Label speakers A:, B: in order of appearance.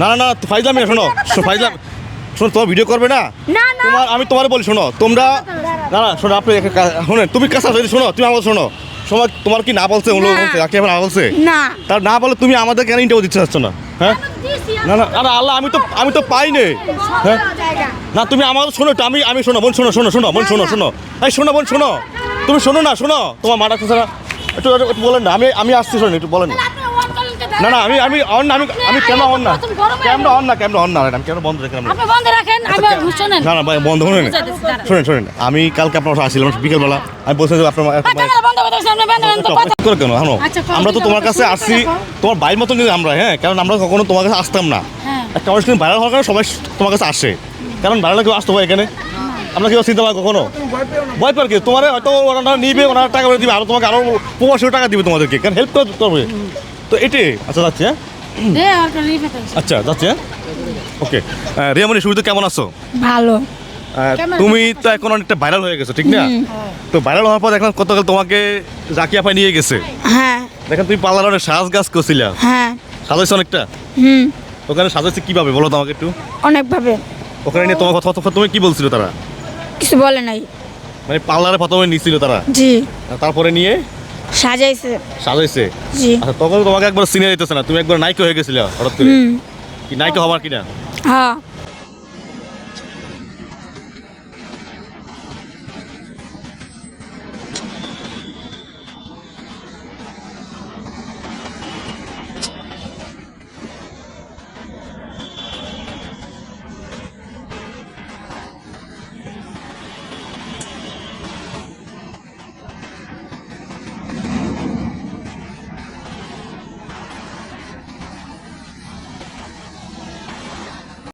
A: না না না ফাইজলামি না শোনো শোনো, ফাইজলাম শোনো তোমার ভিডিও করবে না?
B: না না।
A: তোমার আমি তোমার বলি শোনো তোমরা না না শোনো আপনি শোনেন তুমি কাছে আসো, শোনো তুমি আমার শোনো সময় তোমার কি না বলছে? ওগুলো
B: না।
A: বলছে রাখি আবার না বলছে?
B: না।
A: তার না বলে তুমি আমাদের কেন ইন্টারভিউ দিতে চাচ্ছ না? হ্যাঁ? না না আরে আল্লাহ আমি তো আমি তো পাইনি। হ্যাঁ? না তুমি আমার শোনো আমি আমি শোনো বোন শোনো শোনো শোনো বোন শোনো শোনো। এই শোনো বোন শোনো। তুমি শোনো না শোনো। তোমার মাটা একটু বলেন না আমি আমি আসছি শোনো একটু বলেন না। না না আমি আমি অন না আমি আমি ক্যামেরা অন না। ক্যামেরা অন না ক্যামেরা অন না আমি ক্যামেরা বন্ধ রেখে
C: আপনি বন্ধ রাখেন আমি শুনেন
A: না না ভাই বন্ধ শুনেন। শুনেন শুনেন আমি কালকে আপনার বাসায় আসছিলাম বিকেলবেলা। আমি বলছিলাম যে আপনার করে কেন? হানো
C: আচ্ছা,
A: আমরা তো তোমার কাছে আসছি তোমার বাইর মতন কিন্তু আমরা হ্যাঁ? কারণ আমরা কখনো তোমার কাছে আসতাম না।
C: হ্যাঁ।
A: একটা মানুষ কিন্তু ভাইরাল হওয়ার কারণে সবাই তোমার কাছে আসে। কারণ ভাইরাল কেউ আসতো ভাই এখানে। আমরা কেউ চিন্তা পারি কখনো? ভয় পার কি তোমার হয়তো ওনারা নিবে ওনারা টাকা করে দিবে আরও তোমাকে আরও পঁচিশশো টাকা দিবে তোমাদেরকে। কারণ হেল্প করবে তো এটাই আচ্ছা যাচ্ছে হ্যাঁ।
C: দে আর কোন রিফাত
A: আচ্ছা যাচ্ছে হ্যাঁ। ওকে। রিয়ামণি শুরুতে কেমন আছো?
B: ভালো।
A: তুমি তো এখন অনেকটা ভাইরাল হয়ে গেছো ঠিক না? তো ভাইরাল হওয়ার পর দেখলাম কতকাল তোমাকে জাকি আপা নিয়ে গেছে?
B: হ্যাঁ।
A: দেখেন তুমি পার্লার অনেক সাজ গাছ করছিলা।
B: হ্যাঁ।
A: সাজাইছো অনেকটা?
B: হুম।
A: ওখানে সাজাইছে কীভাবে বলো তো আমাকে একটু।
B: অনেকভাবে।
A: ওখানে নিয়ে তোমার কথা কথা তুমি কি বলছিল তারা?
B: কিছু বলে নাই।
A: মানে পার্লারে প্রথমে নিছিল তারা?
B: জি।
A: তারপরে নিয়ে
B: সাজাইছে।
A: সাজাইছে?
B: জি।
A: আচ্ছা তখন তোমাকে একবার সিনিয়র দিতেছে না তুমি একবার নায়িকা হয়ে গেছিলে হঠাৎ করে? কি নায়িকা হবার কিনা?
B: হ্যাঁ।